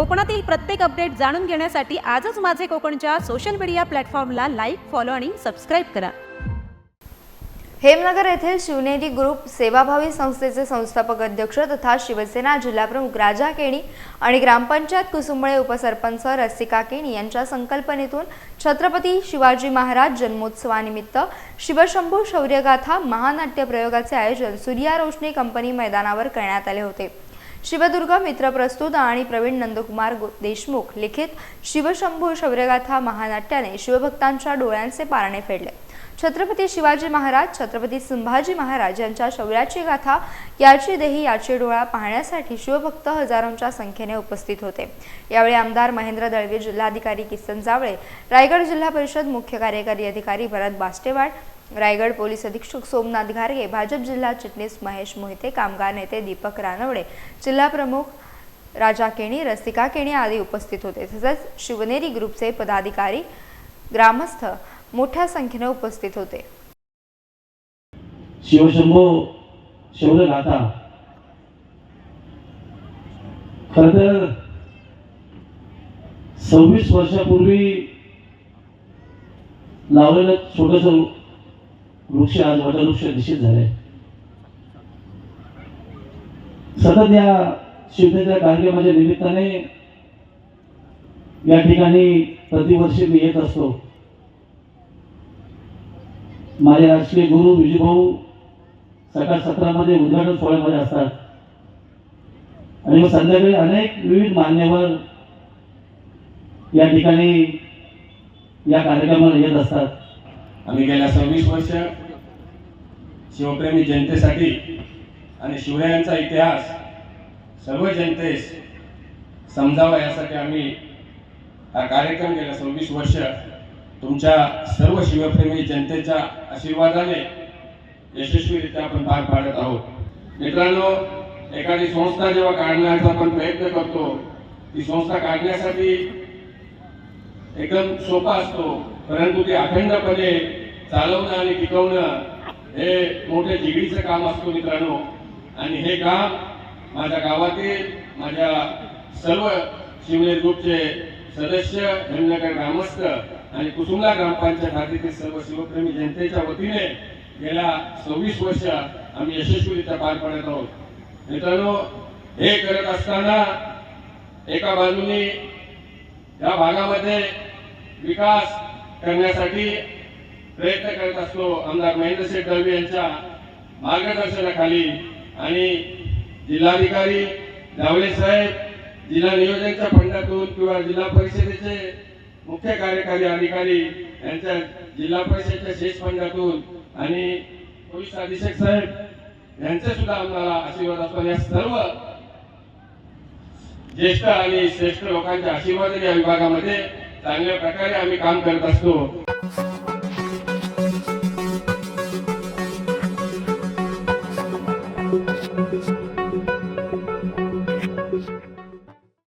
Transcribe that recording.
कोकणातील प्रत्येक अपडेट जाणून घेण्यासाठी आजच माझे कोकणच्या सोशल मीडिया प्लॅटफॉर्मला लाईक फॉलो आणि सबस्क्राईब करा. हेमनगर येथील शिवनेरी ग्रुप सेवाभावी संस्थेचे संस्थापक अध्यक्ष तथा शिवसेना जिल्हाप्रमुख राजा केणी आणि ग्रामपंचायत कुसुंबळे उपसरपंच रसिका केणी यांच्या संकल्पनेतून छत्रपती शिवाजी महाराज जन्मोत्सवानिमित्त शिवशंभू शौर्यगाथा महानाट्य प्रयोगाचे आयोजन सूर्या रोशनी कंपनी मैदानावर करण्यात आले होते. शिवदुर्ग मित्र प्रस्तुत आणि प्रवीण नंदकुमार देशमुख लिखित शिवशंभू शौर्यगाथा महानाट्याने शिवभक्तांच्या डोळ्यांचे पारणे फेडले. छत्रपती शिवाजी महाराज छत्रपती संभाजी महाराज यांच्या शौर्याची गाथा याची देही याची डोळा पाहण्यासाठी शिवभक्त हजारोंच्या संख्येने उपस्थित होते. यावेळी आमदार महेंद्र दळवे जिल्हाधिकारी किसन जावळे रायगड जिल्हा परिषद मुख्य कार्यकारी अधिकारी भरत बास्टेवाड रायगड पोलीस अधीक्षक सोमनाथ घारगे भाजप जिल्हा चिटणीस महेश मोहिते कामगार नेते दीपक रानवडे जिल्हा प्रमुख राजा केणी रसिका केणी आदी उपस्थित होते. तसेच शिवनेरी ग्रुपचे पदाधिकारी ग्रामस्थ मोठ्या संख्येने उपस्थित होते. शिवशंभो शौर्यगाथा खर तर सव्वीस वर्षापूर्वी लावलेलं छोटस वृक्ष आज वटवृक्ष निश्चित झाले सतत या शिवतेच्या कार्यक्रमाच्या निमित्ताने या ठिकाणी प्रतिवर्षी मी येत असतो. माझे राजकीय गुरु विजूभाऊ सकाळ सत्रामध्ये उद्घाटन सोहळ्यामध्ये असतात. आणि मग संध्याकाळी अनेक विविध मान्यवर या ठिकाणी या कार्यक्रमाला येत असतात. आम्ही गेल्या सव्वीस वर्ष शिवप्रेमी जनतेसाठी आणि शिवरायांचा इतिहास सर्व जनतेस समजावा यासाठी आम्ही हा कार्यक्रम गेल्या सव्वीस वर्ष तुमच्या सर्व शिवप्रेमी जनतेच्या आशीर्वादाने यशस्वीरित्या आपण पार पाडत आहोत. मित्रांनो एखादी संस्था जेव्हा काढण्याचा आपण प्रयत्न करतो ती संस्था काढण्यासाठी एकदम सोपा असतो परंतु ती अखंडपणे चालवणं आणि टिकवणं हे मोठे जिगडीचं काम असतो मित्रांनो. आणि हे काम माझ्या गावातील माझ्या सर्व शिवनेर ग्रुपचे सदस्य हेमनगर ग्रामस्थ आणि कुसुमला ग्रामपंचायत हातीतील सर्व शिवप्रेमी जनतेच्या वतीने गेल्या सव्वीस वर्ष आम्ही यशस्वीरित्या पार पाडत आहोत. मित्रांनो हे करत असताना एका बाजूनी या भागामध्ये विकास करण्यासाठी प्रयत्न करत असतो आमदार महेंद्र दळवी यांच्या मार्गदर्शनाखाली. आणि जिल्हाधिकारी जावळे साहेब जिल्हा नियोजनच्या फंडातून किंवा जिल्हा परिषदेचे मुख्य कार्यकारी अधिकारी यांच्या जिल्हा परिषदेच्या शेष फंडातून आणि पोलीस अधीक्षक साहेब यांचे सुद्धा आम्हाला आशीर्वाद असतो. या सर्व ज्येष्ठ आणि श्रेष्ठ लोकांच्या आशीर्वाद या विभागामध्ये चांगल्या प्रकारे आम्ही काम करत असतो.